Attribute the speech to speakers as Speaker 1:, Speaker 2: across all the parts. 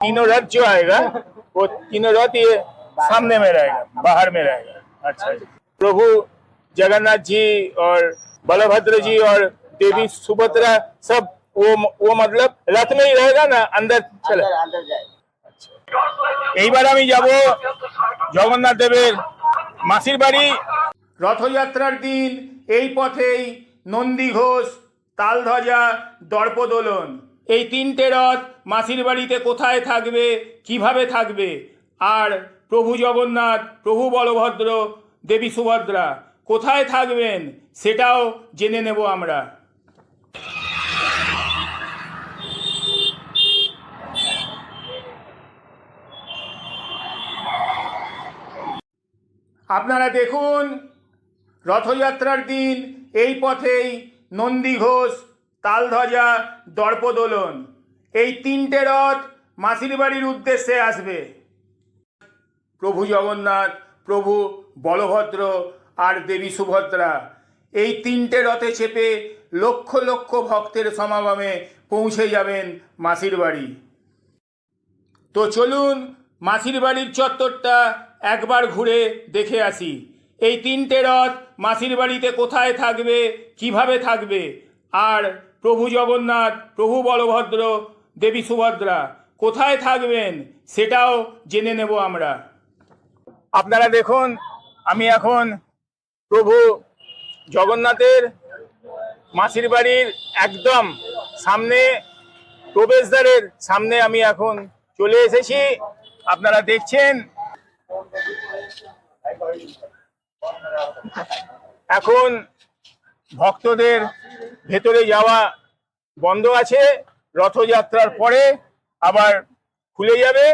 Speaker 1: तीनों रथ जो आएगा वो तीनों रथ ये सामने में रहेगा बाहर में रहेगा अच्छा जी प्रभु जगन्नाथ जी और बलभद्र जी और देवी सुभद्रा सब वो वो मतलब रथ में ही रहेगा ना अंदर चले
Speaker 2: अंदर अंदर जाए
Speaker 1: এইবার আমি যাব জগন্নাথ দেবের মাসির বাড়ি রথযাত্রার দিন এই পথেই নন্দী ঘোষ তালধ্বজা দর্পদোলন এই তিনটে রথ মাসির বাড়িতে কোথায় থাকবে, কীভাবে থাকবে? আর প্রভু জগন্নাথ, প্রভু বলভদ্র, দেবী সুভদ্রা কোথায় থাকবেন সেটাও জেনে নেব আমরা। আপনারা দেখুন, রথযাত্রার দিন এই পথেই নন্দী ঘোষ তালধ্বজা দর্পদোলন। এই তিনটে রথ মাসির বাড়ির উদ্দেশ্যে আসবে। প্রভু জগন্নাথ, প্রভু বলভদ্র আর দেবী সুভদ্রা এই তিনটে রথে চেপে লক্ষ লক্ষ ভক্তের সমাগমে পৌঁছে যাবেন মাসির বাড়ি তো চলুন মাসির বাড়ির চত্বরটা একবার ঘুরে দেখে আসি। এই তিনটে রথ মাসির বাড়িতে কোথায় থাকবে, কীভাবে থাকবে, আর প্রভু জগন্নাথ, প্রভু বলভদ্র, দেবী সুভদ্রা, কোথায় থাকবেন সেটাও জেনে নেব আমরা। আপনারা দেখুন, আমি এখন প্রভু জগন্নাথের মাসির বাড়ির একদম সামনে, প্রবেশদ্বারের সামনে আমি এখন চলে এসেছি। আপনারা দেখছেন? এখন ভক্তদের ভেতরে যাওয়া বন্ধ আছে রথযাত্রার পরে আবার খুলে যাবে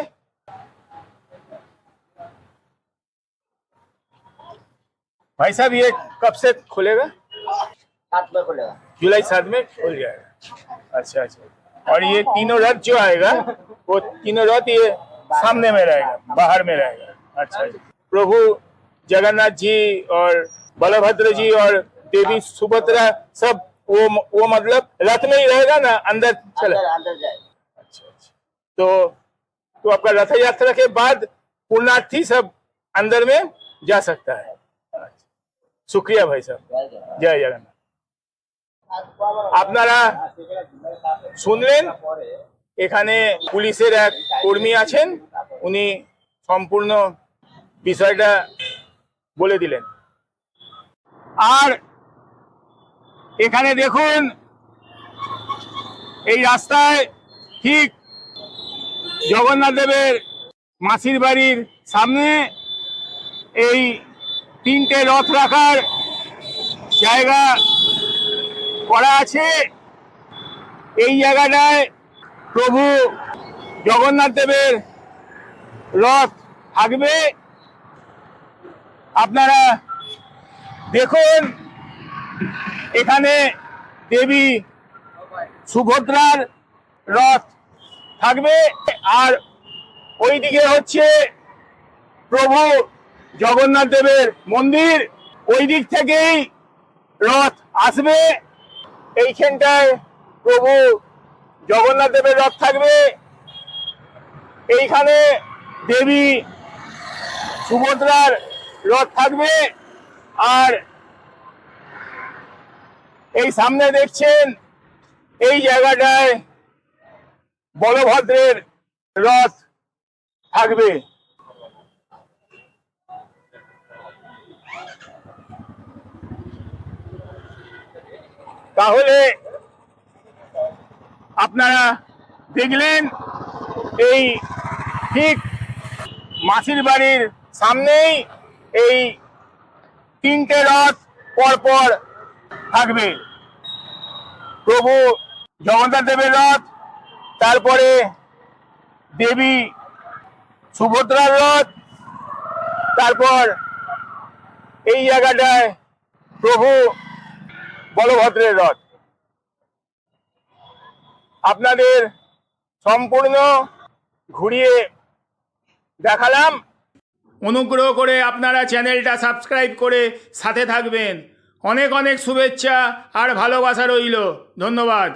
Speaker 1: भाई साहब ये कब से खुलेगा
Speaker 2: सात में खुलेगा
Speaker 1: जुलाई सात में खुल जाएगा अच्छा अच्छा और ये तीनों रथ जो आएगा वो तीनों रथ ये सामने में रहेगा बाहर में रहेगा अच्छा अच्छा प्रभु जगन्नाथ जी और बलभद्र जी और देवी सुभद्रा सब वो वो मतलब रथ में ही रहेगा ना अंदर चले
Speaker 2: अंदर अंदर जाए
Speaker 1: अच्छा अच्छा तो तो आपका रथ यात्रा के बाद पुण्यार्थी सब अंदर में जा सकता है अच्छा। शुक्रिया भाई साहब
Speaker 2: जय जय
Speaker 1: জয় জগন্নাথ আপনারা শুনলেন এখানে পুলিশের এক কর্মী আছেন উনি সম্পূর্ণ বিষয়টা বলে দিলেন আর এখানে দেখুন, এই রাস্তায় ঠিক জগন্নাথ দেবের মাসির বাড়ির সামনে এই তিনটে রথ রাখার জায়গা করা আছে। এই জায়গাটায় প্রভু জগন্নাথ দেবের রথ থাকবে। আপনারা দেখুন এখানে দেবী সুভদ্রার রথ থাকবে আর ওইদিকে হচ্ছে প্রভু জগন্নাথ দেবের মন্দির। ওই দিক থেকেই রথ আসবে। এইখানটায় প্রভু জগন্নাথ দেবের রথ থাকবে। এইখানে দেবী সুভদ্রার রথ থাকবে। আর এই সামনে দেখছেন, এই জায়গাটায় বলভদ্রের রথ থাকবে। তাহলে আপনারা দেখলেন, এই ঠিক মাসির বাড়ির সামনেই এই তিনটে রথ পরপর থাকবে। প্রভু জগন্নাথ দেবের রথ, তারপরে দেবী সুভদ্রার রথ, তারপর এই জায়গাটায় প্রভু বলভদ্রের রথ। আপনাদের সম্পূর্ণ ঘুরিয়ে দেখালাম। অনুগ্রহ করে আপনারা চ্যানেলটা সাবস্ক্রাইব করে সাথে থাকবেন। অনেক অনেক শুভেচ্ছা আর ভালোবাসা রইল। ধন্যবাদ।